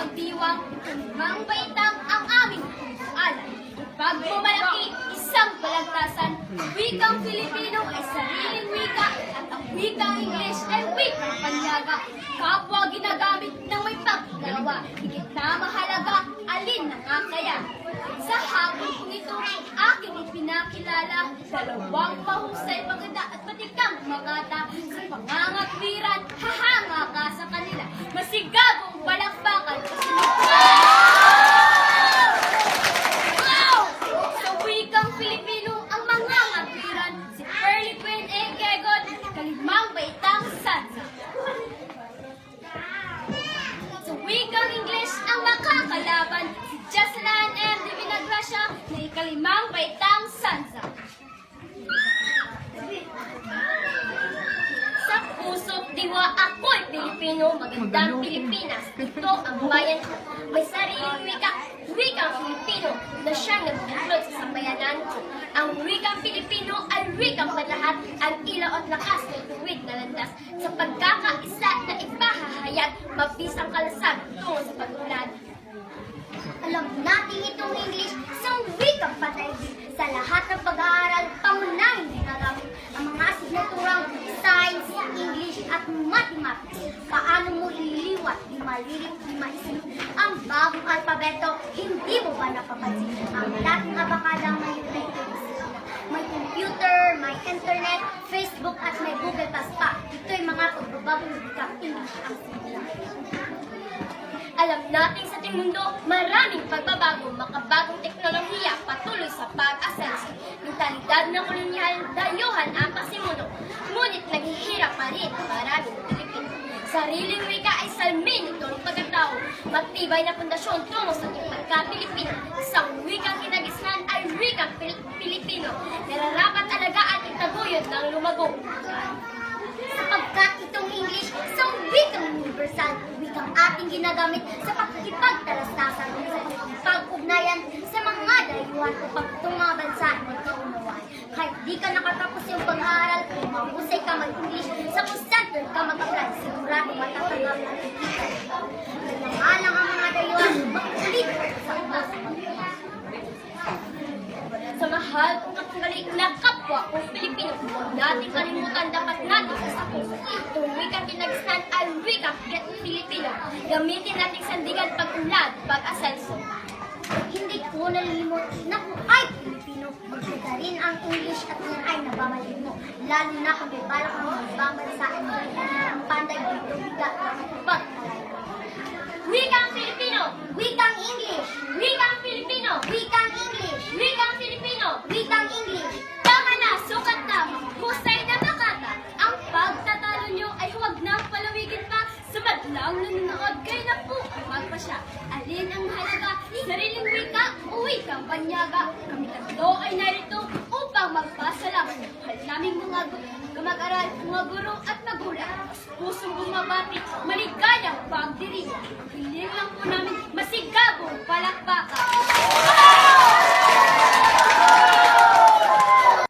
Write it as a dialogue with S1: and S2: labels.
S1: pagdiwang, mang baitang ang aming alam. Pagmamalaki, isang balagtasan, wikang Filipino ay sariling wika, at ang wikang English ay wikang panyaga. Kapwa ginagamit ng may paggawa, higit na mahalaga, alin na nga kaya. Sa hapon kong ito, aking ipinakilala, dalawang mahusay maganda at matikang magata. Sa pangangatwiran, Vinagracia, na ikalimang baitang sansa. Sa puso't diwa, ako'y Pilipino, magandang Pilipinas. Ito ang bayan ko. May sariling wika, wikang Filipino, na siyang nagbuklod sa sambayanan ko. Ang wikang Pilipino ay wikang panlahat, ang ilaw at lakas ng tuwid na landas. Sa pagkakaisa na ipahahayag, mabisang kalasag tungo sa pag-ulan. Alam natin itong English, isang wikang pataigin. Sa lahat ng pag-aaral, pangunahing ginagamit ang mga asignaturang science, English at mathematics. Paano mo ililiwat, di maisilip ang bagong alpabeto, hindi mo ba napapansin? Ang dating abakadang may United States. May computer, may internet, Facebook at may Google Plus pa. Ito'y mga pagbabagong wikang English ang simula. Alam natin sa ating mundo, maraming pagbabago, makabagong teknolohiya, patuloy sa pag-asenso. Mentalidad ng kolonyal, dayuhan ang pasimuno. Ngunit naghihirap pa rin ang maraming Pilipino. Sariling wika ay salmin nitong pagkatao. Matibay na pundasyon tungo sa ating pagka-Pilipino. Isang wikang kinagisnan ay wikang Pil- Pilipino. Nararapat alagaan itaguyod ng lumago sapagkat itong English isang wikang universal, wikang ating ginagamit sa pakikipagtalastasan sa pakikipag-ugnayan sa mga dayuhan upang bansa ay magkaunawaan. Kahit di ka nakatapos yung pag-aaral, kung mahusay ka mag-English, sa kung ka mag-apply, sigurado matatanggap ang tikitan. Kaya lang ang mga dayuhan, makulit sa ubos sa mahal kong katunggali na kapwa kong Pilipino. Natin kalimutan dapat natin sa puso. Itong wikang kinagisnan ay wikang Pilipino. Gamitin natin sandigan pag-unlad, pag-asenso. Hindi ko nalilimot na kung ay Pilipino, magkita rin ang English at yan ay nababalik mo. Lalo na kung may balak mo magbabansa ang dito wika pag Wikang Filipino! Wikang English! Wikang Filipino! Wikang English! Wikang Filipino! Wikang English! Tama na! Sukat na! Husay na nakata! Ang pagtatalo nyo ay huwag nang palawigin pa madlang nanonood kayo na po magpasya. Alin ang mahalaga? Sariling wika o wikang panyaga? Kami tatlo ay narito upang magpasalamat. Mahal naming mga gu- mag-aral, mga guro at magulang. Pusong bumabati, maligayang pagdiriwang. Hiling lang po namin masigabong